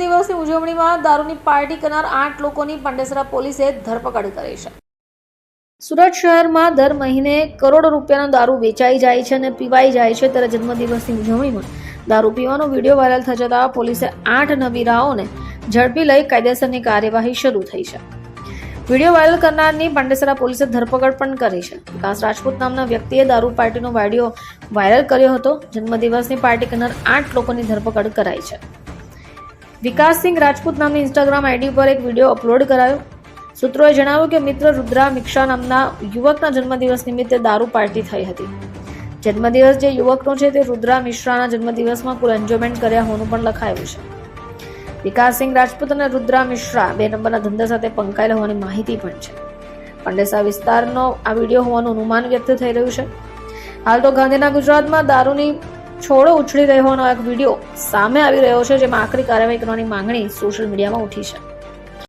દિવસની ઉજવણીમાં દારૂની પાર્ટી કરનાર આઠ લોકોની પાંડેસરા પોલીસે ધરપકડ કરી છે. સુરત શહેરમાં દર મહિને કરોડો રૂપિયાનો દારૂ વેચાઈ જાય છે અને પીવાઈ જાય છે ત્યારે જન્મદિવસની ઉજવણીમાં દારૂ પીવાનો વીડિયો વાયરલ થતા પોલીસે આઠ નબીરાઓને ઝડપી લઈ કાયદેસરની કાર્યવાહી શરૂ થઈ છે. વીડિયો વાયરલ કરનારની પાંડેસરા પોલીસે ધરપકડ પણ કરી છે. વિકાસ રાજપૂત નામના વ્યક્તિએ દારૂ પાર્ટીનો વીડિયો વાયરલ કર્યો હતો. જન્મદિવસની પાર્ટી કરનાર આઠ લોકોની ધરપકડ કરાઈ છે. વિકાસસિંહ રાજપૂત નામની ઇન્સ્ટાગ્રામ આઈડી પર એક વીડિયો અપલોડ કરાયો. સૂત્રોએ જણાવ્યું કે મિત્ર રુદ્રા મિક્ષા નામના યુવકના જન્મદિવસ નિમિત્તે દારૂ પાર્ટી થઈ હતી. જન્મદિવસ જે યુવકનો છે તે રુદ્રા મિશ્રાના જન્મદિવસમાં કુલ એન્જોયમેન્ટ કર્યા હોવાનું પણ લખાયું છે. વિકાસસિંહ રાજપૂત અને રુદ્રા મિશ્રા બે નંબરના ધંધા સાથે પંકાયેલા હોવાની માહિતી પણ છે. પંડેસા વિસ્તારનો આ વીડિયો હોવાનું અનુમાન વ્યક્ત થઈ રહ્યું છે. હાલ તો ગાંધીના ગુજરાતમાં દારૂની છોડો ઉછળી રહ્યો એક વીડિયો સામે આવી રહ્યો છે, જેમાં આખરી કાર્યવાહી કરવાની માંગણી સોશિયલ મીડિયામાં ઉઠી છે.